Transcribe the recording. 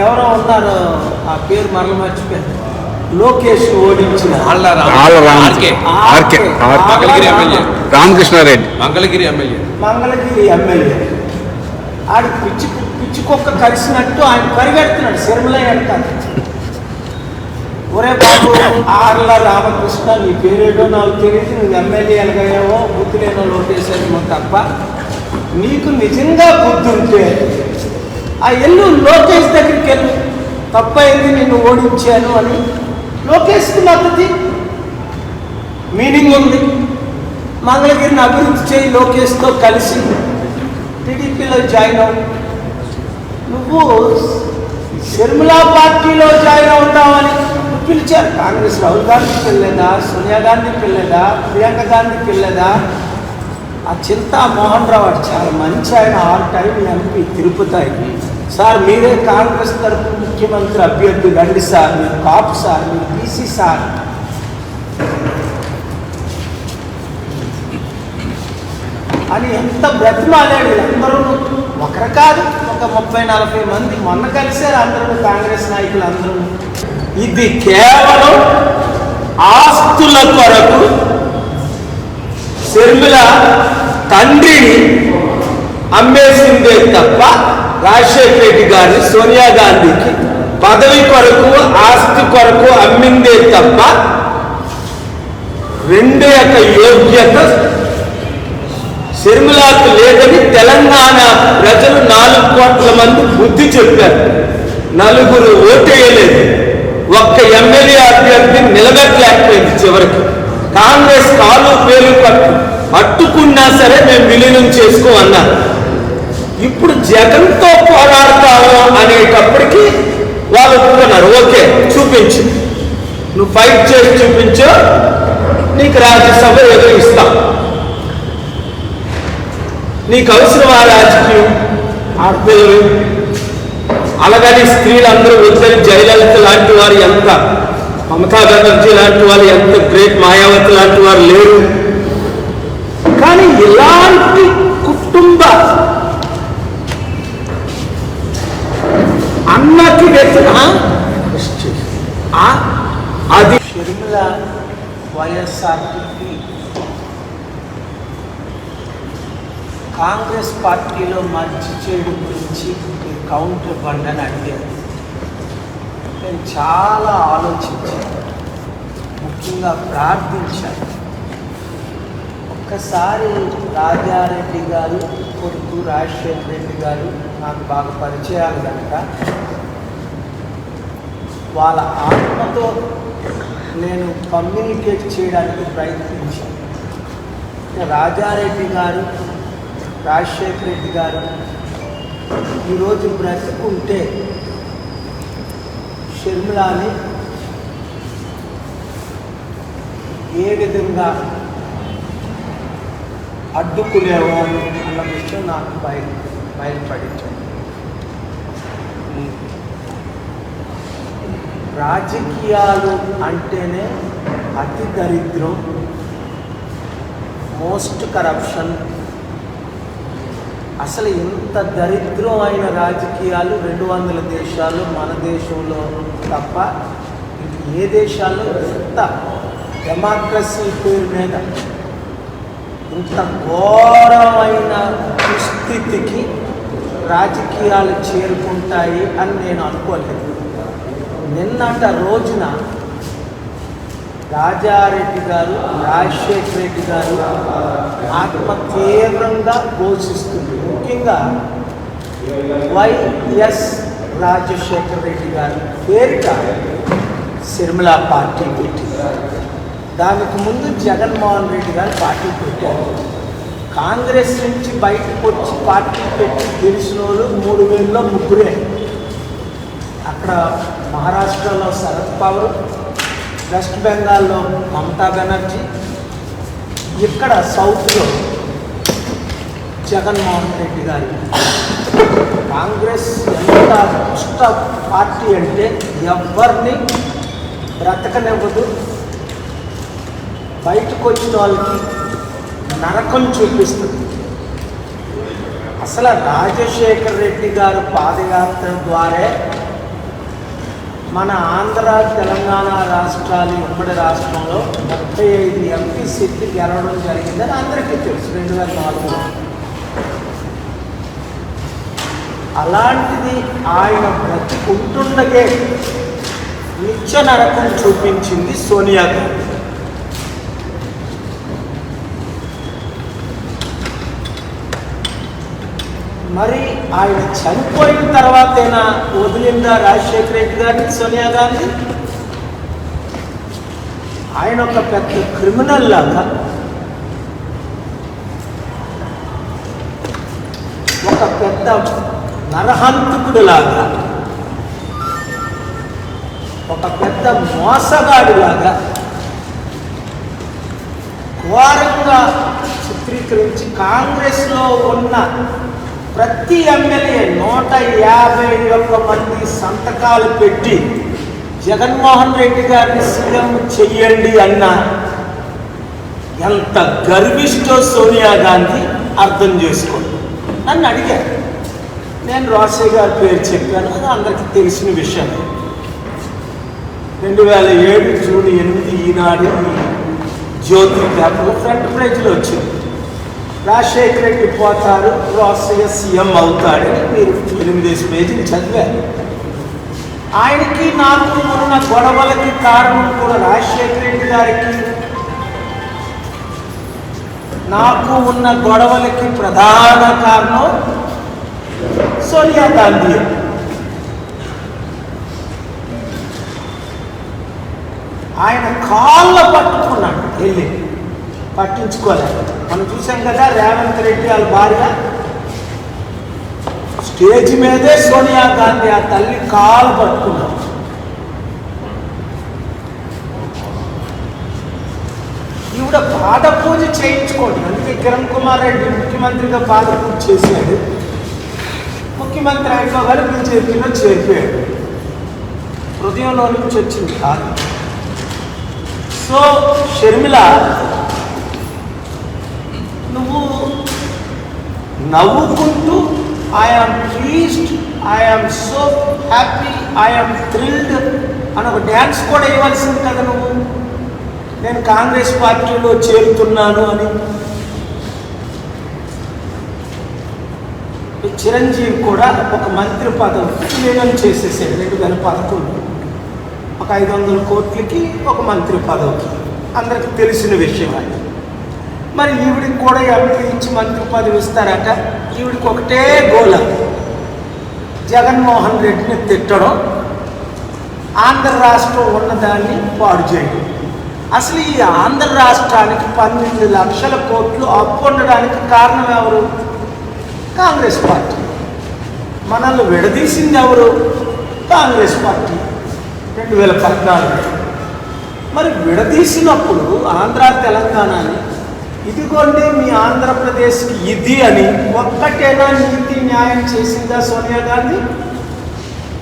ఎవరో ఉన్నారు. ఆ పేరు మరల మర్చిపోయాను. లోకేష్ ఓడించిన. రామకృష్ణారెడ్డి. మంగళగిరి ఎమ్మెల్యే. మంగళగిరి ఎమ్మెల్యే. ఆడి పిచ్చి పిచ్చి కుక్క కలిసినట్టు ఆయన పరిగెడుతున్నాడు. శర్మల వెళ్తాను ఒరే బాబు ఆర్ల రామకృష్ణ నీ పేరేటో నాకు తెలియదు. నువ్వు ఎమ్మెల్యే ఎలాగయ్యావో బుద్ధి లేనో లోటేసేమో తప్ప నీకు నిజంగా బుద్ధి ఉంటే ఆ ఎల్లు లోకేష్ దగ్గరికి వెళ్ళు. తప్పైంది నిన్ను ఓడించాను అని. లోకేష్కి మద్దతి. మీనింగ్ ఉంది. మంగళగిరిని అభివృద్ధి చేయి లోకేష్తో కలిసి. టీడీపీలో జాయిన్ అవు నువ్వు షర్మిలా పార్టీలో జాయిన్ అవుతావని నువ్వు పిలిచారు. కాంగ్రెస్ రాహుల్ గాంధీ పిల్లదా సోనియా గాంధీ పిల్లదా ప్రియాంక గాంధీ పిల్లదా ఆ చింతా మోహన్ రావు చాలా మంచి ఆయన ఆరు టైం ఎంపీ తిరుపతి సార్ మీరే కాంగ్రెస్ తరఫు ముఖ్యమంత్రి అభ్యర్థి రండి సార్ మీరు కాపు సార్ మీరు బీసీ సార్. అని ఎంత బ్రతిమాలాడు అందరూ ఒకరు కాదు ఒక ముప్పై నలభై మంది మొన్న కలిసారు అందరూ కాంగ్రెస్ నాయకులు అందరూ. ఇది కేవలం ఆస్తుల కొరకు షర్మిల తండ్రిని అమ్మేసిందే తప్ప రాజశేఖర రెడ్డి గారిని సోనియా గాంధీకి పదవి కొరకు ఆస్తి కొరకు అమ్మిందే తప్ప రెండు యొక్క యోగ్యత షర్మిలాకు లేదని తెలంగాణ ప్రజలు నాలుగు కోట్ల మంది బుద్ధి చెప్పారు. నలుగురు ఓటేయలేదు. ఒక్క ఎమ్మెల్యే అభ్యర్థి నిలబెట్టలేకపోయింది చివరికి. కాంగ్రెస్ కాలు పేరు పట్టు. పట్టుకున్నా సరే మేము విలీనం చేసుకో అన్నారు. ఇప్పుడు జగన్తో పోరాడతాము అనేటప్పటికీ వాళ్ళు ఒప్పుకున్నారు. ఓకే చూపించు. నువ్వు ఫైట్ చేసి చూపించు. నీకు రాజ్యసభ ఏదో ఇస్తాం నీకు అవసరం ఆ రాజకీయం? ఆడపిల్లలు. అలాగని స్త్రీలందరూ వద్దని జయలలిత లాంటి వారు ఎంత? మమతా బెనర్జీ లాంటి వాళ్ళు ఎంత గ్రేట్ మాయావతి లాంటి వారు లేరు. కానీ ఇలాంటి కుటుంబ అన్నకి వ్యక్తి- అది షర్మిల వైఎస్ఆర్టీపీ కాంగ్రెస్ పార్టీలో మంచి చేయడం గురించి కౌంటర్ ఇవ్వండి అని అడిగారు. నేను చాలా ఆలోచించాను ముఖ్యంగా ప్రార్థించాను ఒక్కసారి రాజారెడ్డి గారు కొడుకు రాజశేఖర రెడ్డి గారు నాకు బాగా పరిచయాలు కనుక వాళ్ళ ఆత్మతో నేను కమ్యూనికేట్ చేయడానికి ప్రయత్నించాను. రాజారెడ్డి గారు రాజశేఖర రెడ్డి గారు ఈరోజు బ్రతుకుంటే షర్మిలాని ఏ విధంగా అడ్డుకునేవారు అన్న విషయం నాకు బయట బయలుపడించాను రాజకీయాలు అంటేనే అతి దరిద్రం మోస్ట్ కరప్షన్. అసలు ఇంత దరిద్రం అయిన రాజకీయాలు రెండు వందల దేశాలు మన దేశంలో తప్ప ఏ దేశాల్లో ఇంత డెమోక్రసీ పేరు మీద ఇంత ఘోరమైన దుస్థితికి రాజకీయాలు చేరుకుంటాయి అని నేను అనుకోలేదు. నిన్నట రోజున రాజారెడ్డి గారు రాజశేఖర రెడ్డి గారు ఆత్మ తీవ్రంగా ఘోషిస్తుంది ముఖ్యంగా వైఎస్ రాజశేఖర రెడ్డి గారు పేరిట సిరిమల పార్టీ పెట్టి దానికి ముందు జగన్మోహన్ రెడ్డి గారు పార్టీ పెట్టారు. కాంగ్రెస్ నుంచి బయటకు వచ్చి పార్టీ పెట్టి గెలిచిన వాళ్ళు మూడు వేలలో ముగ్గురే. అక్కడ మహారాష్ట్రలో శరద్ పవర్ వెస్ట్ బెంగాల్లో మమతా బెనర్జీ ఇక్కడ సౌత్లో జగన్మోహన్ రెడ్డి గారు. కాంగ్రెస్ ఎంత దుష్ట పార్టీ అంటే ఎవరిని బ్రతకనివ్వదు. బయటకు వచ్చిన వాళ్ళకి నరకం చూపిస్తుంది. అసలు రాజశేఖర్ రెడ్డి గారు పాదయాత్ర ద్వారా మన ఆంధ్ర తెలంగాణ రాష్ట్రాలు ఉమ్మడి రాష్ట్రంలో ముప్పై ఐదు ఎంపీ సీట్లు గెలవడం జరిగిందని అందరికీ తెలుసు రెండు వేల నాలుగులో. అలాంటిది ఆయన బ్రతికుంటుండగే నిత్య నరకం చూపించింది సోనియా గాంధీ. మరి ఆయన చనిపోయిన తర్వాతైనా వదిలిందా రాజశేఖర రెడ్డి గారిని సోనియా గాంధీ ఆయన ఒక పెద్ద క్రిమినల్ లాగా ఒక పెద్ద నరహంతకుడు లాగా ఒక పెద్ద మోసగాడిలాగా ఘోరంగా చిత్రీకరించి కాంగ్రెస్లో ఉన్న ప్రతి ఎమ్మెల్యే నూట యాభై ఒక్క మంది సంతకాలు పెట్టి జగన్మోహన్ రెడ్డి గారిని సీఎం చెయ్యండి అన్న ఎంత గర్విష్టో సోనియా గాంధీ అర్థం చేసుకోండి. నన్ను అడిగారు. నేను రోసయ్య గారి పేరు చెప్పాను అది అందరికీ తెలిసిన విషయం. రెండు వేల ఏడు జూన్ ఎనిమిది ఈనాడు జ్యోతి పేపర్లో ఫ్రంట్ పేజీలో వచ్చింది. రాజశేఖర రెడ్డి పోతారు రాష్ట్రీయ సీఎం అవుతాడని మీరు ఎనిమిదేసి పేజీలు చదివారు. ఆయనకి నాకు ఉన్న గొడవలకి కారణం కూడా రాజశేఖర రెడ్డి గారికి. నాకు ఉన్న గొడవలకి ప్రధాన కారణం సోనియా గాంధీ. ఆయన కాళ్ళ పట్టుకున్నాడు వెళ్ళి. పట్టించుకోలేదు మనం చూసాం కదా రేవంత్ రెడ్డి వాళ్ళ భార్య. స్టేజ్ మీదే సోనియా గాంధీ ఆ తల్లి కాలు పట్టుకున్నారు ఈవిడ పాద పూజ చేయించుకోండి. అందుకే కిరణ్ కుమార్ రెడ్డి ముఖ్యమంత్రిగా పాద పూజ చేశాడు. ముఖ్యమంత్రి అయిపోగానే బీజేపీలో చేరిపోయాడు. హృదయంలో నుంచి వచ్చింది కాదు. సో షర్మిల నువ్వు నవ్వుకుంటూ I am pleased I am so happy I am thrilled అని ఒక డ్యాన్స్ కూడా ఇవ్వాల్సింది కదా నువ్వు. నేను కాంగ్రెస్ పార్టీలో చేరుతున్నాను అని. చిరంజీవి కూడా ఒక మంత్రి పదవి విలీనం చేసేసాడు రెండు వేల పదకొండు. ఒక ఐదు వందల కోట్లకి ఒక మంత్రి పదవికి. అందరికి తెలిసిన విషయం అది. మరి ఈవిడికి కూడా ఎంపీ ఇచ్చి మంత్రి పదవి ఇస్తారట. ఈవిడికి ఒకటే గోల. జగన్మోహన్ రెడ్డిని తిట్టడం ఆంధ్ర రాష్ట్రం ఉన్నదాన్ని పాడు చేయడం. అసలు ఈ ఆంధ్ర రాష్ట్రానికి పన్నెండు లక్షల కోట్లు అప్పు ఉండడానికి కారణం ఎవరు? Congress party. మనల్ని విడదీసింది ఎవరు? Congress party. రెండు వేల పద్నాలుగు మరి విడదీసినప్పుడు ఆంధ్ర తెలంగాణని ఇదిగోండి మీ ఆంధ్రప్రదేశ్కి ఇది అని ఒక్కటేనా నీతి న్యాయం చేసిందా సోనియా గాంధీ?